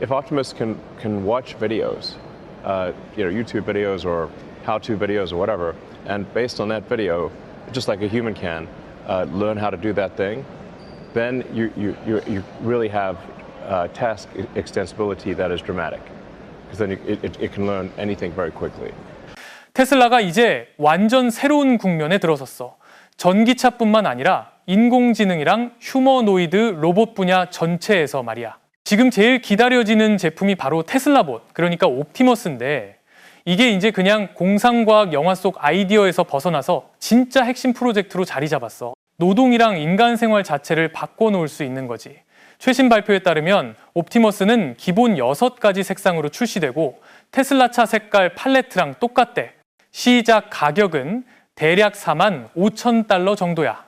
if Optimus can can watch videos, uh, you know, YouTube videos or how-to videos or whatever, and based on that video, just like a human can, uh, learn how to do that thing, then you you you, you really have uh, task extensibility that is dramatic, because then you, it, it, it can learn anything very quickly. 테슬라가 이제 완전 새로운 국면에 들어섰어. 전기차뿐만 아니라 인공지능이랑 휴머노이드 로봇 분야 전체에서 말이야. 지금 제일 기다려지는 제품이 바로 테슬라봇, 그러니까 옵티머스인데 이게 이제 그냥 공상과학 영화 속 아이디어에서 벗어나서 진짜 핵심 프로젝트로 자리 잡았어. 노동이랑 인간 생활 자체를 바꿔놓을 수 있는 거지. 최신 발표에 따르면 옵티머스는 기본 6가지 색상으로 출시되고 테슬라 차 색깔 팔레트랑 똑같대. 시작 가격은 대략 4만 5천 달러 정도야.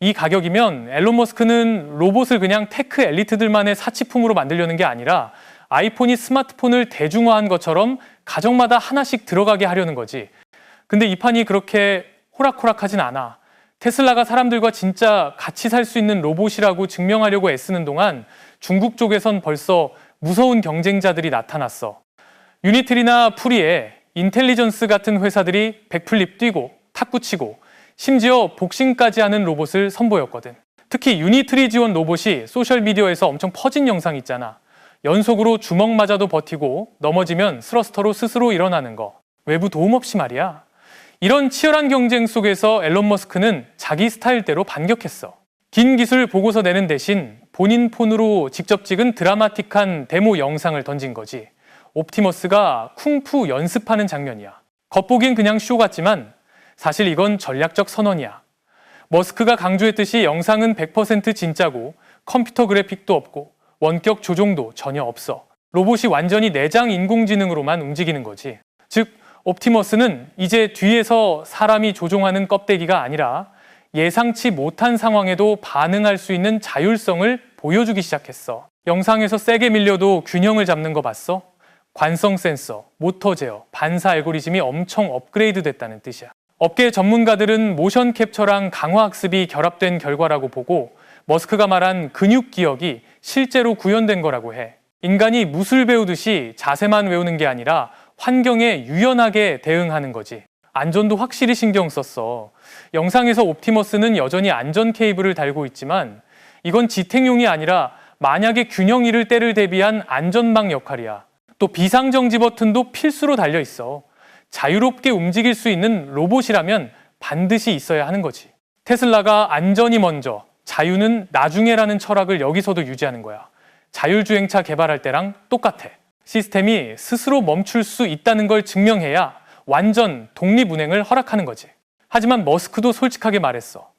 이 가격이면 앨런 머스크는 로봇을 그냥 테크 엘리트들만의 사치품으로 만들려는 게 아니라 아이폰이 스마트폰을 대중화한 것처럼 가정마다 하나씩 들어가게 하려는 거지. 근데 이 판이 그렇게 호락호락하진 않아. 테슬라가 사람들과 진짜 같이 살 수 있는 로봇이라고 증명하려고 애쓰는 동안 중국 쪽에선 벌써 무서운 경쟁자들이 나타났어. 유니트리나 프리에 인텔리전스 같은 회사들이 백플립 뛰고 탁구 치고 심지어 복싱까지 하는 로봇을 선보였거든. 특히 유니트리 지원 로봇이 소셜미디어에서 엄청 퍼진 영상 있잖아. 연속으로 주먹 맞아도 버티고 넘어지면 스러스터로 스스로 일어나는 거. 외부 도움 없이 말이야. 이런 치열한 경쟁 속에서 앨런 머스크는 자기 스타일대로 반격했어. 긴 기술 보고서 내는 대신 본인 폰으로 직접 찍은 드라마틱한 데모 영상을 던진 거지. 옵티머스가 쿵푸 연습하는 장면이야. 겉보기엔 그냥 쇼 같지만 사실 이건 전략적 선언이야. 머스크가 강조했듯이 영상은 100% 진짜고 컴퓨터 그래픽도 없고 원격 조종도 전혀 없어. 로봇이 완전히 내장 인공지능으로만 움직이는 거지. 즉, 옵티머스는 이제 뒤에서 사람이 조종하는 껍데기가 아니라 예상치 못한 상황에도 반응할 수 있는 자율성을 보여주기 시작했어. 영상에서 세게 밀려도 균형을 잡는 거 봤어? 관성 센서, 모터 제어, 반사 알고리즘이 엄청 업그레이드 됐다는 뜻이야. 업계 전문가들은 모션 캡처랑 강화 학습이 결합된 결과라고 보고 머스크가 말한 근육 기억이 실제로 구현된 거라고 해. 인간이 무술 배우듯이 자세만 외우는 게 아니라 환경에 유연하게 대응하는 거지. 안전도 확실히 신경 썼어. 영상에서 옵티머스는 여전히 안전 케이블을 달고 있지만 이건 지탱용이 아니라 만약에 균형 잃을 때를 대비한 안전망 역할이야. 또 비상정지 버튼도 필수로 달려 있어. 자유롭게 움직일 수 있는 로봇이라면 반드시 있어야 하는 거지. 테슬라가 안전이 먼저, 자유는 나중에라는 철학을 여기서도 유지하는 거야. 자율주행차 개발할 때랑 똑같아. 시스템이 스스로 멈출 수 있다는 걸 증명해야 완전 독립운행을 허락하는 거지. 하지만 머스크도 솔직하게 말했어.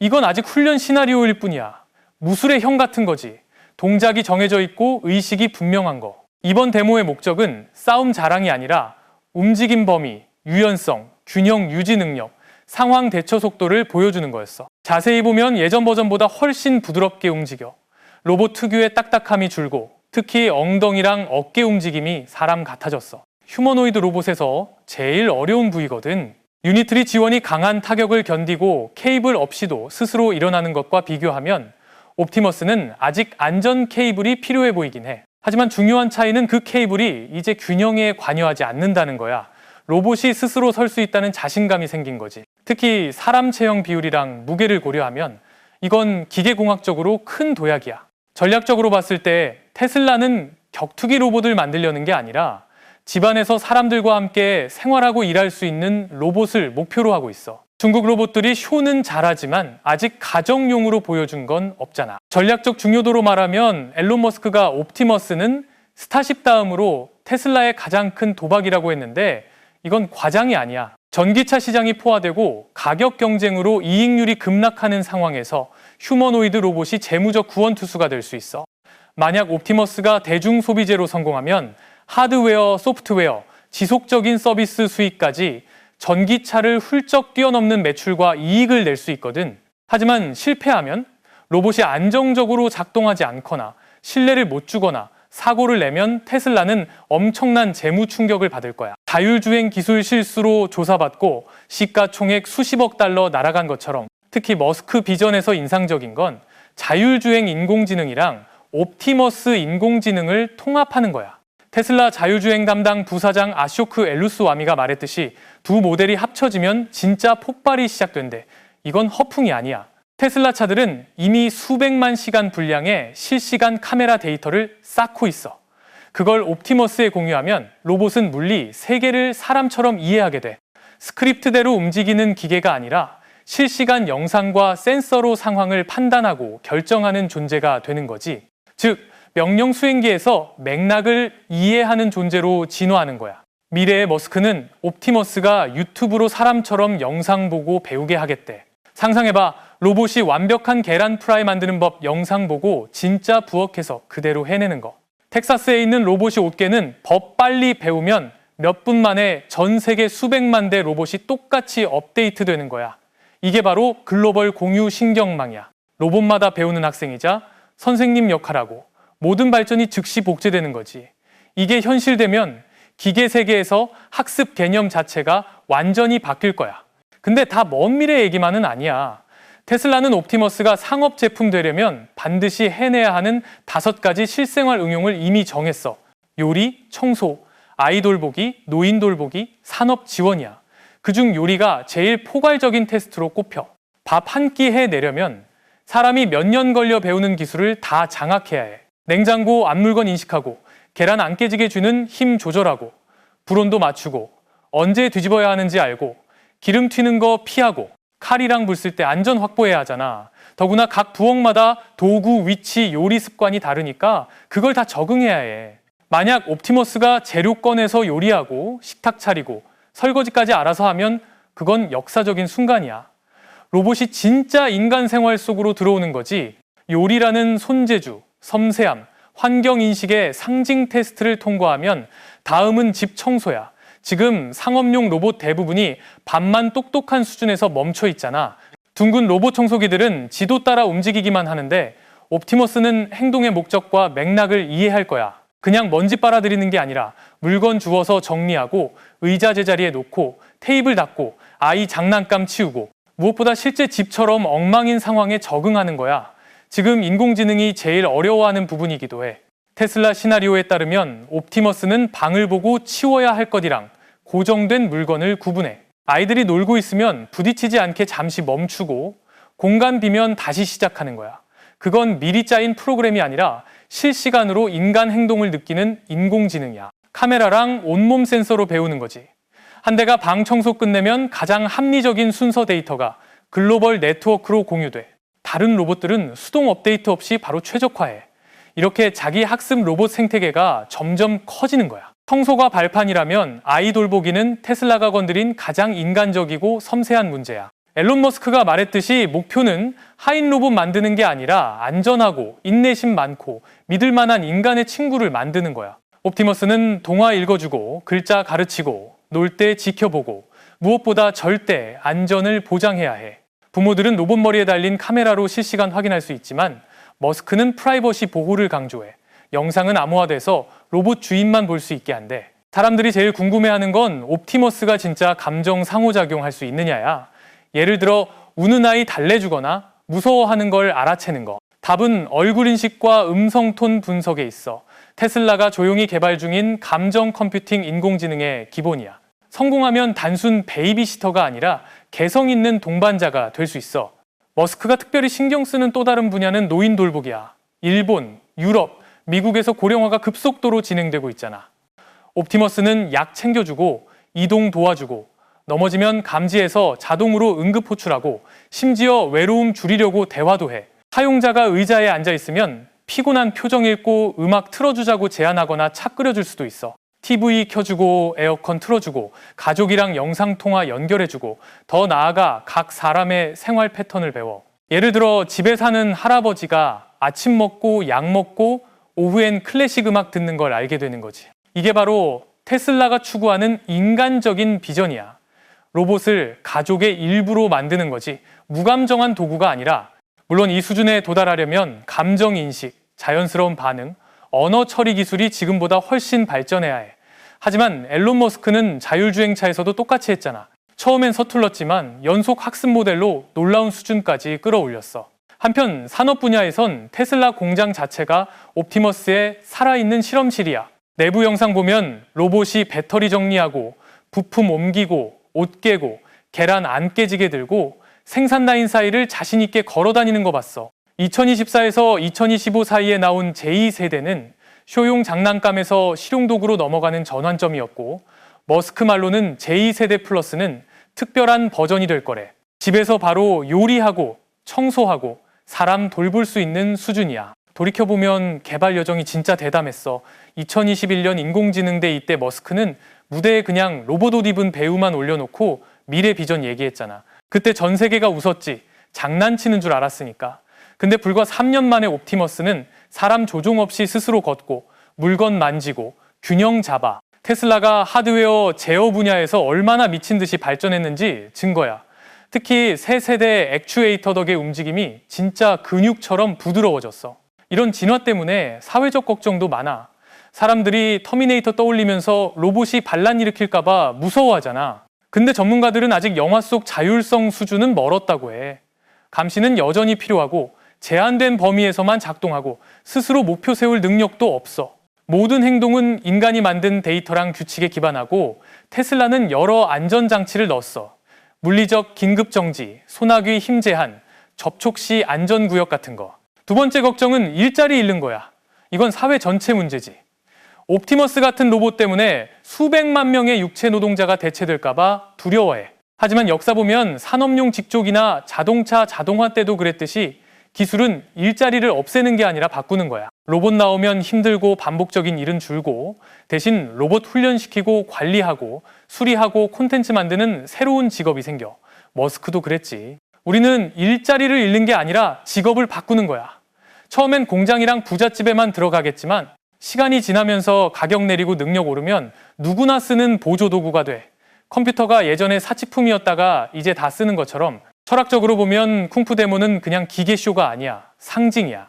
이건 아직 훈련 시나리오일 뿐이야. 무술의 형 같은 거지. 동작이 정해져 있고 의식이 분명한 거. 이번 데모의 목적은 싸움 자랑이 아니라 움직임 범위, 유연성, 균형 유지 능력, 상황 대처 속도를 보여주는 거였어. 자세히 보면 예전 버전보다 훨씬 부드럽게 움직여. 로봇 특유의 딱딱함이 줄고 특히 엉덩이랑 어깨 움직임이 사람 같아졌어. 휴머노이드 로봇에서 제일 어려운 부위거든. 유니트리 지원이 강한 타격을 견디고 케이블 없이도 스스로 일어나는 것과 비교하면 옵티머스는 아직 안전 케이블이 필요해 보이긴 해. 하지만 중요한 차이는 그 케이블이 이제 균형에 관여하지 않는다는 거야. 로봇이 스스로 설 수 있다는 자신감이 생긴 거지. 특히 사람 체형 비율이랑 무게를 고려하면 이건 기계공학적으로 큰 도약이야. 전략적으로 봤을 때 테슬라는 격투기 로봇을 만들려는 게 아니라 집안에서 사람들과 함께 생활하고 일할 수 있는 로봇을 목표로 하고 있어. 중국 로봇들이 쇼는 잘하지만 아직 가정용으로 보여준 건 없잖아. 전략적 중요도로 말하면 앨런 머스크가 옵티머스는 스타쉽 다음으로 테슬라의 가장 큰 도박이라고 했는데 이건 과장이 아니야. 전기차 시장이 포화되고 가격 경쟁으로 이익률이 급락하는 상황에서 휴머노이드 로봇이 재무적 구원 투수가 될 수 있어. 만약 옵티머스가 대중 소비재로 성공하면 하드웨어, 소프트웨어, 지속적인 서비스 수익까지 전기차를 훌쩍 뛰어넘는 매출과 이익을 낼 수 있거든. 하지만 실패하면 로봇이 안정적으로 작동하지 않거나 신뢰를 못 주거나 사고를 내면 테슬라는 엄청난 재무 충격을 받을 거야. 자율주행 기술 실수로 조사받고 시가총액 수십억 달러 날아간 것처럼 특히 머스크 비전에서 인상적인 건 자율주행 인공지능이랑 옵티머스 인공지능을 통합하는 거야. 테슬라 자율주행 담당 부사장 아쇼크 엘루스 와미가 말했듯이 두 모델이 합쳐지면 진짜 폭발이 시작된대. 이건 허풍이 아니야. 테슬라 차들은 이미 수백만 시간 분량의 실시간 카메라 데이터를 쌓고 있어. 그걸 옵티머스에 공유하면 로봇은 물리 세계를 사람처럼 이해하게 돼. 스크립트대로 움직이는 기계가 아니라 실시간 영상과 센서로 상황을 판단하고 결정하는 존재가 되는 거지. 즉, 명령 수행기에서 맥락을 이해하는 존재로 진화하는 거야. 미래의 머스크는 옵티머스가 유튜브로 사람처럼 영상 보고 배우게 하겠대. 상상해봐. 로봇이 완벽한 계란 프라이 만드는 법 영상 보고 진짜 부엌에서 그대로 해내는 거. 텍사스에 있는 로봇이 옷개는 법 빨리 배우면 몇 분 만에 전 세계 수백만 대 로봇이 똑같이 업데이트 되는 거야. 이게 바로 글로벌 공유 신경망이야. 로봇마다 배우는 학생이자 선생님 역할하고 모든 발전이 즉시 복제되는 거지. 이게 현실되면 기계 세계에서 학습 개념 자체가 완전히 바뀔 거야. 근데 다 먼 미래 얘기만은 아니야. 테슬라는 옵티머스가 상업 제품 되려면 반드시 해내야 하는 다섯 가지 실생활 응용을 이미 정했어. 요리, 청소, 아이 돌보기, 노인 돌보기, 산업 지원이야. 그중 요리가 제일 포괄적인 테스트로 꼽혀. 밥 한 끼 해내려면 사람이 몇 년 걸려 배우는 기술을 다 장악해야 해. 냉장고 앞물건 인식하고 계란 안 깨지게 주는 힘 조절하고 불온도 맞추고 언제 뒤집어야 하는지 알고 기름 튀는 거 피하고 칼이랑 불 쓸 때 안전 확보해야 하잖아. 더구나 각 부엌마다 도구, 위치, 요리 습관이 다르니까 그걸 다 적응해야 해. 만약 옵티머스가 재료 꺼내서 요리하고 식탁 차리고 설거지까지 알아서 하면 그건 역사적인 순간이야. 로봇이 진짜 인간 생활 속으로 들어오는 거지. 요리라는 손재주, 섬세함, 환경 인식의 상징 테스트를 통과하면 다음은 집 청소야. 지금 상업용 로봇 대부분이 반만 똑똑한 수준에서 멈춰 있잖아. 둥근 로봇 청소기들은 지도 따라 움직이기만 하는데 옵티머스는 행동의 목적과 맥락을 이해할 거야. 그냥 먼지 빨아들이는 게 아니라 물건 주워서 정리하고 의자 제자리에 놓고 테이블 닦고 아이 장난감 치우고 무엇보다 실제 집처럼 엉망인 상황에 적응하는 거야. 지금 인공지능이 제일 어려워하는 부분이기도 해. 테슬라 시나리오에 따르면 옵티머스는 방을 보고 치워야 할 것이랑 고정된 물건을 구분해. 아이들이 놀고 있으면 부딪히지 않게 잠시 멈추고 공간 비면 다시 시작하는 거야. 그건 미리 짜인 프로그램이 아니라 실시간으로 인간 행동을 느끼는 인공지능이야. 카메라랑 온몸 센서로 배우는 거지. 한 대가 방 청소 끝내면 가장 합리적인 순서 데이터가 글로벌 네트워크로 공유돼. 다른 로봇들은 수동 업데이트 없이 바로 최적화해. 이렇게 자기 학습 로봇 생태계가 점점 커지는 거야. 청소가 발판이라면 아이 돌보기는 테슬라가 건드린 가장 인간적이고 섬세한 문제야. 앨런 머스크가 말했듯이 목표는 하인 로봇 만드는 게 아니라 안전하고 인내심 많고 믿을 만한 인간의 친구를 만드는 거야. 옵티머스는 동화 읽어주고 글자 가르치고 놀 때 지켜보고 무엇보다 절대 안전을 보장해야 해. 부모들은 로봇 머리에 달린 카메라로 실시간 확인할 수 있지만 머스크는 프라이버시 보호를 강조해. 영상은 암호화돼서 로봇 주인만 볼 수 있게 한대. 사람들이 제일 궁금해하는 건 옵티머스가 진짜 감정 상호작용할 수 있느냐야. 예를 들어 우는 아이 달래주거나 무서워하는 걸 알아채는 거. 답은 얼굴 인식과 음성 톤 분석에 있어. 테슬라가 조용히 개발 중인 감정 컴퓨팅 인공지능의 기본이야. 성공하면 단순 베이비시터가 아니라 개성 있는 동반자가 될 수 있어. 머스크가 특별히 신경 쓰는 또 다른 분야는 노인 돌보기야. 일본, 유럽, 미국에서 고령화가 급속도로 진행되고 있잖아. 옵티머스는 약 챙겨주고 이동 도와주고 넘어지면 감지해서 자동으로 응급 호출하고 심지어 외로움 줄이려고 대화도 해. 사용자가 의자에 앉아 있으면 피곤한 표정 읽고 음악 틀어주자고 제안하거나 차 끓여줄 수도 있어. TV 켜주고 에어컨 틀어주고 가족이랑 영상통화 연결해주고 더 나아가 각 사람의 생활 패턴을 배워. 예를 들어 집에 사는 할아버지가 아침 먹고 약 먹고 오후엔 클래식 음악 듣는 걸 알게 되는 거지. 이게 바로 테슬라가 추구하는 인간적인 비전이야. 로봇을 가족의 일부로 만드는 거지. 무감정한 도구가 아니라 물론 이 수준에 도달하려면 감정 인식, 자연스러운 반응, 언어 처리 기술이 지금보다 훨씬 발전해야 해. 하지만 앨런 머스크는 자율주행차에서도 똑같이 했잖아. 처음엔 서툴렀지만 연속 학습 모델로 놀라운 수준까지 끌어올렸어. 한편 산업 분야에선 테슬라 공장 자체가 옵티머스의 살아있는 실험실이야. 내부 영상 보면 로봇이 배터리 정리하고 부품 옮기고 옷 깨고 계란 안 깨지게 들고 생산 라인 사이를 자신 있게 걸어 다니는 거 봤어. 2024에서 2025 사이에 나온 제2세대는 쇼용 장난감에서 실용도구로 넘어가는 전환점이었고 머스크 말로는 제2세대 플러스는 특별한 버전이 될 거래. 집에서 바로 요리하고 청소하고 사람 돌볼 수 있는 수준이야. 돌이켜보면 개발 여정이 진짜 대담했어. 2021년 인공지능대 이때 머스크는 무대에 그냥 로봇 옷 입은 배우만 올려놓고 미래 비전 얘기했잖아. 그때 전 세계가 웃었지. 장난치는 줄 알았으니까. 근데 불과 3년 만에 옵티머스는 사람 조종 없이 스스로 걷고 물건 만지고 균형 잡아. 테슬라가 하드웨어 제어 분야에서 얼마나 미친 듯이 발전했는지 증거야. 특히 새 세대 액추에이터 덕의 움직임이 진짜 근육처럼 부드러워졌어. 이런 진화 때문에 사회적 걱정도 많아. 사람들이 터미네이터 떠올리면서 로봇이 반란 일으킬까봐 무서워하잖아. 근데 전문가들은 아직 영화 속 자율성 수준은 멀었다고 해. 감시는 여전히 필요하고 제한된 범위에서만 작동하고 스스로 목표 세울 능력도 없어. 모든 행동은 인간이 만든 데이터랑 규칙에 기반하고 테슬라는 여러 안전장치를 넣었어. 물리적 긴급 정지, 소나기 힘 제한, 접촉 시 안전구역 같은 거. 두 번째 걱정은 일자리 잃는 거야. 이건 사회 전체 문제지. 옵티머스 같은 로봇 때문에 수백만 명의 육체 노동자가 대체될까봐 두려워해. 하지만 역사 보면 산업용 직종이나 자동차 자동화 때도 그랬듯이 기술은 일자리를 없애는 게 아니라 바꾸는 거야. 로봇 나오면 힘들고 반복적인 일은 줄고 대신 로봇 훈련시키고 관리하고 수리하고 콘텐츠 만드는 새로운 직업이 생겨. 머스크도 그랬지. 우리는 일자리를 잃는 게 아니라 직업을 바꾸는 거야. 처음엔 공장이랑 부잣집에만 들어가겠지만 시간이 지나면서 가격 내리고 능력 오르면 누구나 쓰는 보조 도구가 돼. 컴퓨터가 예전에 사치품이었다가 이제 다 쓰는 것처럼 철학적으로 보면 쿵푸 데모는 그냥 기계쇼가 아니야. 상징이야.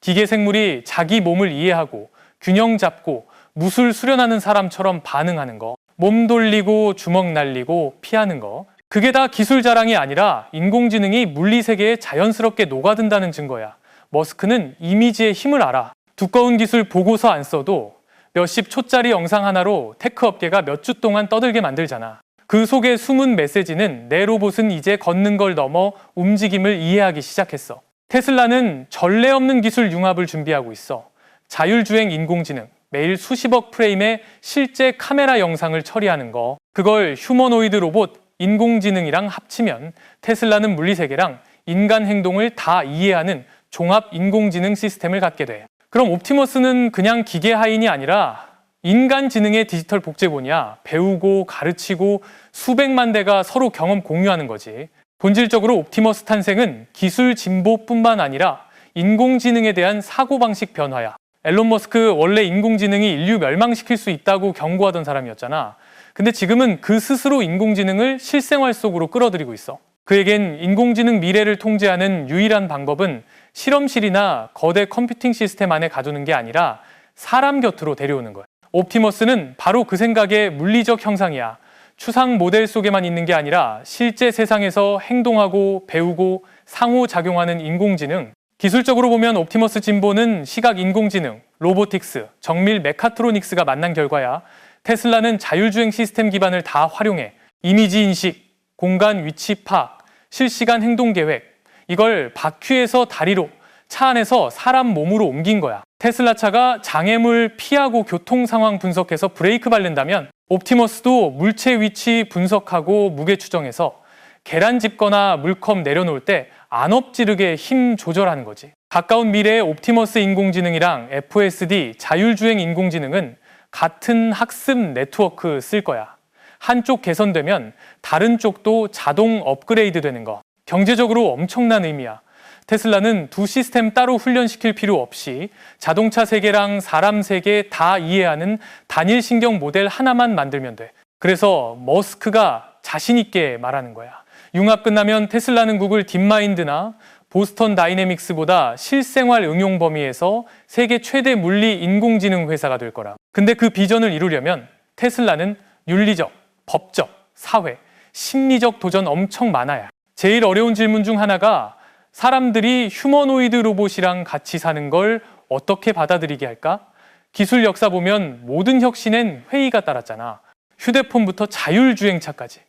기계 생물이 자기 몸을 이해하고 균형 잡고 무술 수련하는 사람처럼 반응하는 거. 몸 돌리고 주먹 날리고 피하는 거. 그게 다 기술 자랑이 아니라 인공지능이 물리 세계에 자연스럽게 녹아든다는 증거야. 머스크는 이미지의 힘을 알아. 두꺼운 기술 보고서 안 써도 몇십 초짜리 영상 하나로 테크 업계가 몇 주 동안 떠들게 만들잖아. 그 속에 숨은 메시지는 내 로봇은 이제 걷는 걸 넘어 움직임을 이해하기 시작했어. 테슬라는 전례 없는 기술 융합을 준비하고 있어. 자율주행 인공지능, 매일 수십억 프레임의 실제 카메라 영상을 처리하는 거. 그걸 휴머노이드 로봇, 인공지능이랑 합치면 테슬라는 물리세계랑 인간 행동을 다 이해하는 종합 인공지능 시스템을 갖게 돼. 그럼 옵티머스는 그냥 기계 하인이 아니라 인간 지능의 디지털 복제본이야. 배우고 가르치고 수백만 대가 서로 경험 공유하는 거지. 본질적으로 옵티머스 탄생은 기술 진보뿐만 아니라 인공지능에 대한 사고방식 변화야. 앨런 머스크 원래 인공지능이 인류 멸망시킬 수 있다고 경고하던 사람이었잖아. 근데 지금은 그 스스로 인공지능을 실생활 속으로 끌어들이고 있어. 그에겐 인공지능 미래를 통제하는 유일한 방법은 실험실이나 거대 컴퓨팅 시스템 안에 가두는 게 아니라 사람 곁으로 데려오는 거야. 옵티머스는 바로 그 생각의 물리적 형상이야. 추상 모델 속에만 있는 게 아니라 실제 세상에서 행동하고 배우고 상호작용하는 인공지능. 기술적으로 보면 옵티머스 진보는 시각 인공지능, 로보틱스, 정밀 메카트로닉스가 만난 결과야. 테슬라는 자율주행 시스템 기반을 다 활용해 이미지 인식, 공간 위치 파악, 실시간 행동 계획, 이걸 바퀴에서 다리로, 차 안에서 사람 몸으로 옮긴 거야. 테슬라 차가 장애물 피하고 교통 상황 분석해서 브레이크 밟는다면 옵티머스도 물체 위치 분석하고 무게 추정해서 계란 집거나 물컵 내려놓을 때 안 엎지르게 힘 조절하는 거지. 가까운 미래의 옵티머스 인공지능이랑 FSD 자율주행 인공지능은 같은 학습 네트워크 쓸 거야. 한쪽 개선되면 다른 쪽도 자동 업그레이드 되는 거. 경제적으로 엄청난 의미야. 테슬라는 두 시스템 따로 훈련시킬 필요 없이 자동차 세계랑 사람 세계 다 이해하는 단일 신경 모델 하나만 만들면 돼. 그래서 머스크가 자신 있게 말하는 거야. 융합 끝나면 테슬라는 구글 딥마인드나 보스턴 다이내믹스보다 실생활 응용 범위에서 세계 최대 물리 인공지능 회사가 될 거라. 근데 그 비전을 이루려면 테슬라는 윤리적, 법적, 사회, 심리적 도전 엄청 많아야. 제일 어려운 질문 중 하나가 사람들이 휴머노이드 로봇이랑 같이 사는 걸 어떻게 받아들이게 할까? 기술 역사 보면 모든 혁신엔 회의가 따랐잖아. 휴대폰부터 자율주행차까지.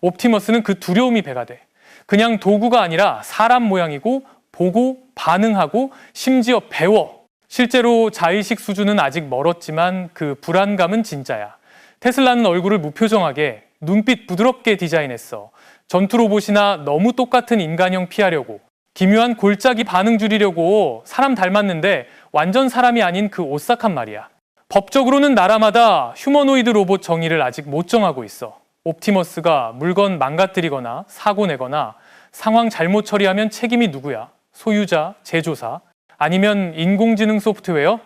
옵티머스는 그 두려움이 배가 돼. 그냥 도구가 아니라 사람 모양이고 보고 반응하고 심지어 배워. 실제로 자의식 수준은 아직 멀었지만 그 불안감은 진짜야. 테슬라는 얼굴을 무표정하게 눈빛 부드럽게 디자인했어. 전투 로봇이나 너무 똑같은 인간형 피하려고 기묘한 골짜기 반응 줄이려고 사람 닮았는데 완전 사람이 아닌 그 오싹한 말이야. 법적으로는 나라마다 휴머노이드 로봇 정의를 아직 못 정하고 있어. 옵티머스가 물건 망가뜨리거나 사고 내거나 상황 잘못 처리하면 책임이 누구야? 소유자, 제조사, 아니면 인공지능 소프트웨어?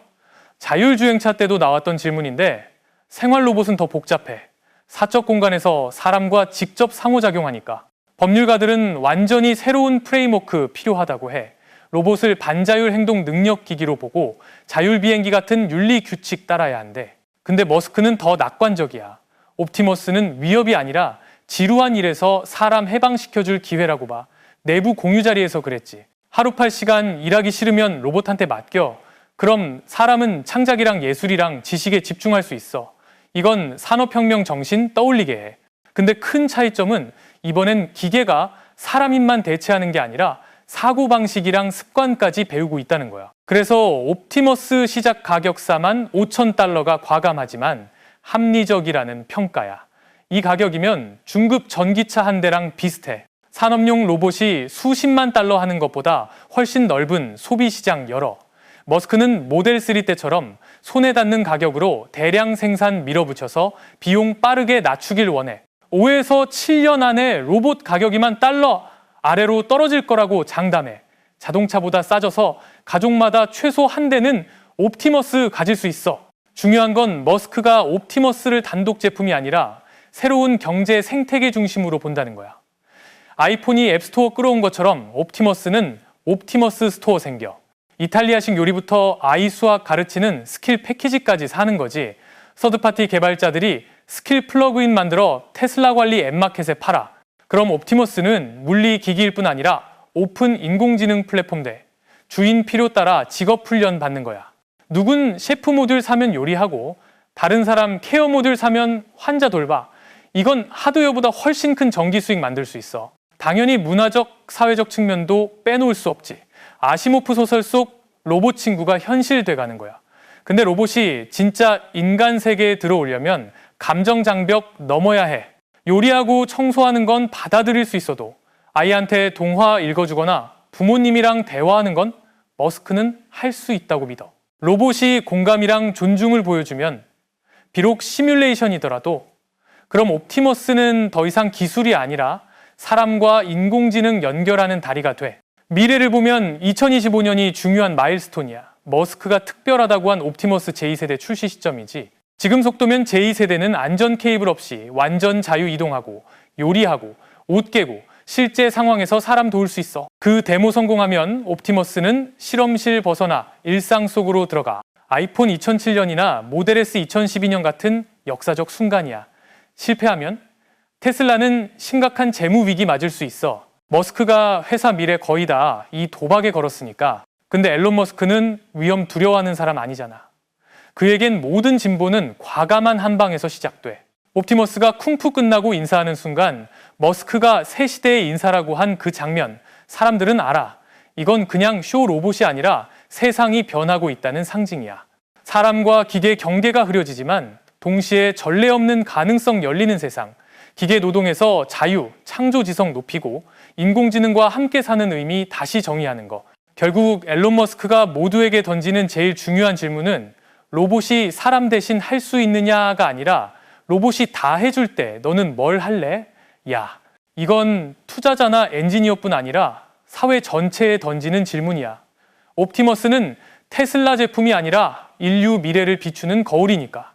자율주행차 때도 나왔던 질문인데 생활 로봇은 더 복잡해. 사적 공간에서 사람과 직접 상호작용하니까. 법률가들은 완전히 새로운 프레임워크 필요하다고 해. 로봇을 반자율 행동 능력 기기로 보고 자율 비행기 같은 윤리 규칙 따라야 한대. 근데 머스크는 더 낙관적이야. 옵티머스는 위협이 아니라 지루한 일에서 사람 해방시켜줄 기회라고 봐. 내부 공유 자리에서 그랬지. 하루 팔 시간 일하기 싫으면 로봇한테 맡겨. 그럼 사람은 창작이랑 예술이랑 지식에 집중할 수 있어. 이건 산업혁명 정신 떠올리게 해. 근데 큰 차이점은 이번엔 기계가 사람 힘만 대체하는 게 아니라 사고방식이랑 습관까지 배우고 있다는 거야. 그래서 옵티머스 시작 가격사만 5천 달러가 과감하지만 합리적이라는 평가야. 이 가격이면 중급 전기차 한 대랑 비슷해. 산업용 로봇이 수십만 달러 하는 것보다 훨씬 넓은 소비 시장 열어. 머스크는 모델 3 때처럼 손에 닿는 가격으로 대량 생산 밀어붙여서 비용 빠르게 낮추길 원해. 5에서 7년 안에 로봇 가격이만 달러 아래로 떨어질 거라고 장담해. 자동차보다 싸져서 가족마다 최소 한 대는 옵티머스 가질 수 있어. 중요한 건 머스크가 옵티머스를 단독 제품이 아니라 새로운 경제 생태계 중심으로 본다는 거야. 아이폰이 앱스토어 끌어온 것처럼 옵티머스는 옵티머스 스토어 생겨. 이탈리아식 요리부터 아이 수학 가르치는 스킬 패키지까지 사는 거지. 서드파티 개발자들이 스킬 플러그인 만들어 테슬라 관리 앱마켓에 팔아. 그럼 옵티머스는 물리 기기일 뿐 아니라 오픈 인공지능 플랫폼 돼. 주인 필요 따라 직업 훈련 받는 거야. 누군 셰프 모듈 사면 요리하고 다른 사람 케어 모듈 사면 환자 돌봐. 이건 하드웨어보다 훨씬 큰 전기 수익 만들 수 있어. 당연히 문화적, 사회적 측면도 빼놓을 수 없지. 아시모프 소설 속 로봇 친구가 현실돼 가는 거야. 근데 로봇이 진짜 인간 세계에 들어오려면 감정 장벽 넘어야 해. 요리하고 청소하는 건 받아들일 수 있어도 아이한테 동화 읽어주거나 부모님이랑 대화하는 건 머스크는 할 수 있다고 믿어. 로봇이 공감이랑 존중을 보여주면 비록 시뮬레이션이더라도 그럼 옵티머스는 더 이상 기술이 아니라 사람과 인공지능 연결하는 다리가 돼. 미래를 보면 2025년이 중요한 마일스톤이야. 머스크가 특별하다고 한 옵티머스 제2세대 출시 시점이지. 지금 속도면 제2세대는 안전 케이블 없이 완전 자유 이동하고 요리하고 옷 깨고 실제 상황에서 사람 도울 수 있어. 그 데모 성공하면 옵티머스는 실험실 벗어나 일상 속으로 들어가. 아이폰 2007년이나 모델 S 2012년 같은 역사적 순간이야. 실패하면 테슬라는 심각한 재무 위기 맞을 수 있어. 머스크가 회사 미래 거의 다 이 도박에 걸었으니까. 근데 앨런 머스크는 위험 두려워하는 사람 아니잖아. 그에겐 모든 진보는 과감한 한 방에서 시작돼. 옵티머스가 쿵푸 끝나고 인사하는 순간 머스크가 새 시대의 인사라고 한 그 장면 사람들은 알아. 이건 그냥 쇼 로봇이 아니라 세상이 변하고 있다는 상징이야. 사람과 기계 경계가 흐려지지만 동시에 전례 없는 가능성 열리는 세상. 기계 노동에서 자유, 창조 지성 높이고 인공지능과 함께 사는 의미 다시 정의하는 거. 결국 앨런 머스크가 모두에게 던지는 제일 중요한 질문은 로봇이 사람 대신 할 수 있느냐가 아니라 로봇이 다 해줄 때 너는 뭘 할래? 야, 이건 투자자나 엔지니어뿐 아니라 사회 전체에 던지는 질문이야. 옵티머스는 테슬라 제품이 아니라 인류 미래를 비추는 거울이니까.